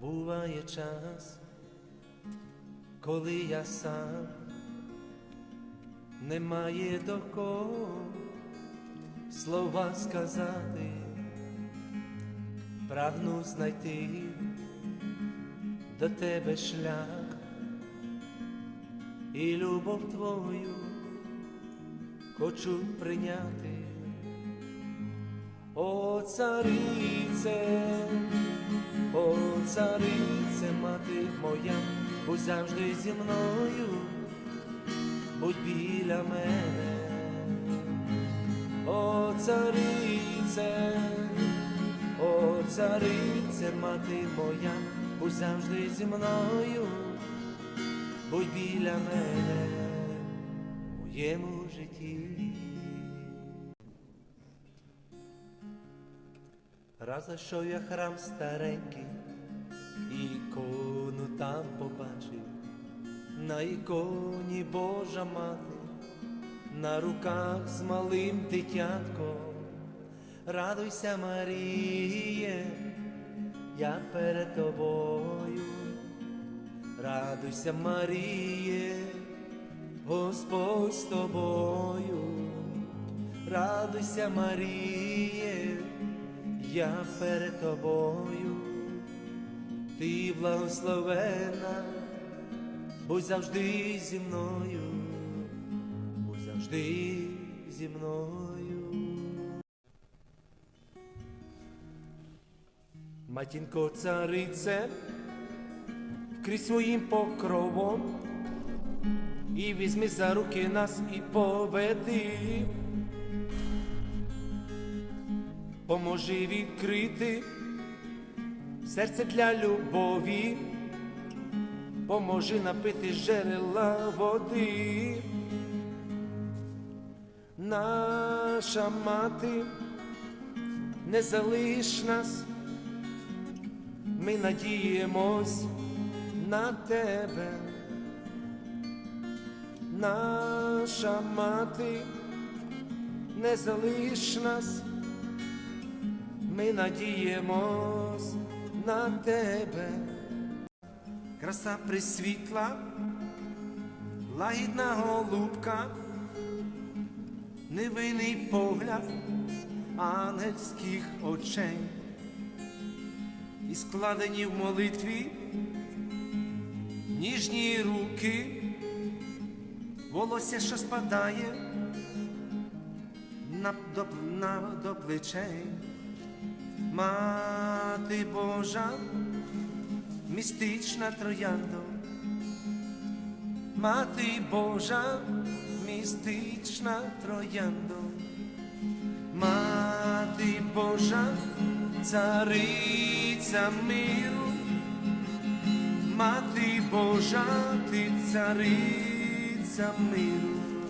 Буває час, коли я сам немає до кого слова сказати, прагну знайти до тебе шлях і любов твою хочу прийняти. О, царице, царице, мати моя, будь завжди зі мною, будь біля мене, о, царице, о, царице, мати моя, будь завжди зі мною, будь біля мене моєму житті. Раз зайшов я храм старенький, ікону там побачив, на іконі Божа мати, на руках з малим дитятком. Радуйся, Маріє, я перед тобою, радуйся, Маріє, Господь з тобою, радуйся, Маріє, я перед тобою, ти благословена, будь завжди зі мною, будь завжди зі мною. Матінко царице, вкрізь своїм покровом, і візьми за руки нас і поведи. Поможи відкрити серце для любові, поможи напити джерела води. Наша мати, не залиш нас, ми надіємось на тебе. Наша мати, не залиш нас ми надіємось на тебе, краса присвітла, лагідна голубка, невинний погляд ангельських очей, і складені в молитві ніжні руки, волосся, що спадає на, до, на, до плечей. Мати Божа, містична трояндо, Мати Божа, містична трояндо, Мати Божа, цариця миру, Мати Божа, ти цариця миру,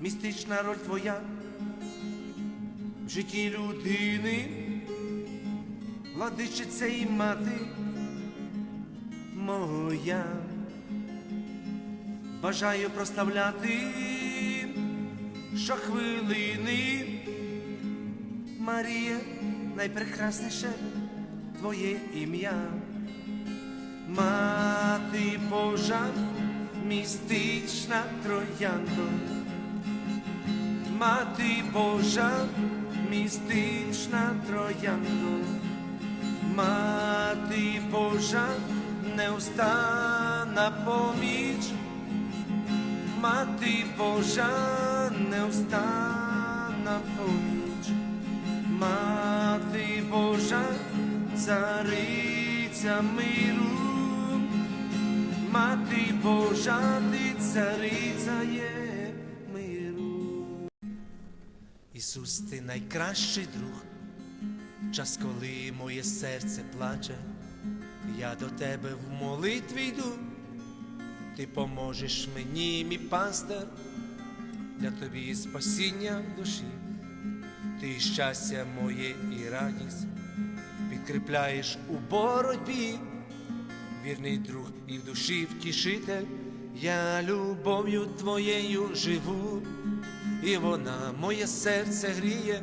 містична роль твоя в житті людини владичиця і мати моя, бажаю проставляти щохвилини, Марія, найпрекрасніше Твоє ім'я, мати Божа, містична трояндо, мати Божа, містична трояндо. Мати Божа, неустана поміч, Мати Божа, неустана поміч, Мати Божа, цариця миру, Мати Божа, ти цариця є миру. Ісус, ти найкращий друг час, коли моє серце плаче, я до тебе в молитві йду, ти поможеш мені, мій пастир, для тобі спасіння в душі, ти щастя моє і радість, підкріпляєш у боротьбі, вірний друг і в душі втішитель, я любов'ю твоєю живу. І вона моє серце гріє,